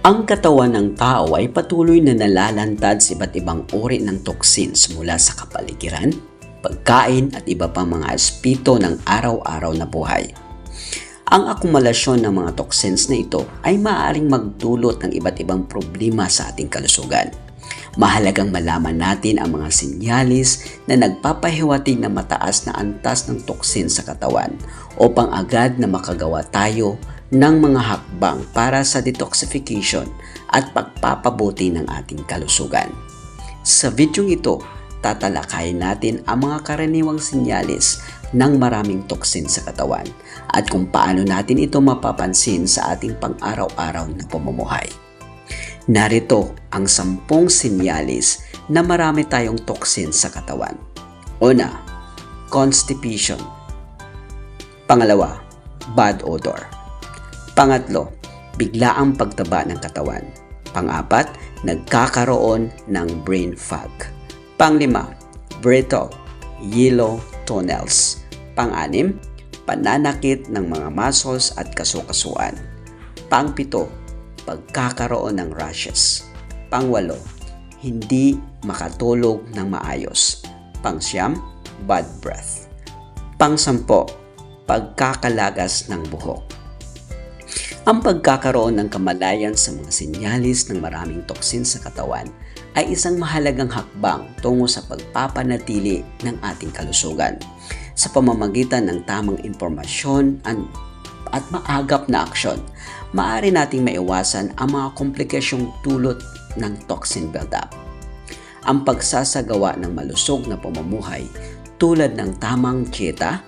Ang katawan ng tao ay patuloy na nalalantad sa iba't ibang uri ng toxins mula sa kapaligiran, pagkain at iba pang mga aspeto ng araw-araw na buhay. Ang akumulasyon ng mga toxins na ito ay maaaring magdulot ng iba't ibang problema sa ating kalusugan. Mahalagang malaman natin ang mga sinyalis na nagpapahiwatig na mataas na antas ng toxin sa katawan upang agad na makagawa tayo ng mga hakbang para sa detoxification at pagpapabuti ng ating kalusugan. Sa videong ito, tatalakayin natin ang mga karaniwang sinyalis ng maraming toxin sa katawan at kung paano natin ito mapapansin sa ating pang-araw-araw na pamumuhay. Narito ang sampung sinyalis na marami tayong toxin sa katawan. Una, constipation. Pangalawa, bad odor. Pangatlo, biglaang pagtaba ng katawan. Pangapat, nagkakaroon ng brain fog. Panglima, brittle, yellow toenails. Pang-anim, pananakit ng mga muscles at kasukasuan. Pangpito, pagkakaroon ng rashes. Pangwalo, hindi makatulog ng maayos. Pangsyam, bad breath. Pangsampo, pagkakalagas ng buhok. Ang pagkakaroon ng kamalayan sa mga sinyalis ng maraming toksin sa katawan ay isang mahalagang hakbang tungo sa pagpapanatili ng ating kalusugan sa pamamagitan ng tamang impormasyon at maagap na aksyon. Maaari nating maiwasan ang mga komplikasyong tulot ng toxin buildup. Ang pagsasagawa ng malusog na pamumuhay tulad ng tamang dieta,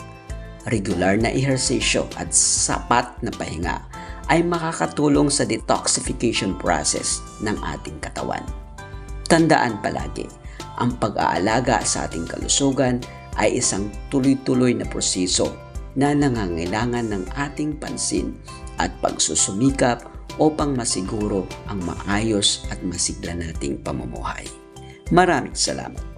regular na ehersisyo at sapat na pahinga ay makakatulong sa detoxification process ng ating katawan. Tandaan palagi, ang pag-aalaga sa ating kalusugan ay isang tuloy-tuloy na proseso na nangangailangan ng ating pansin at pagsusumikap upang masiguro ang maayos at masigla nating pamumuhay. Maraming salamat.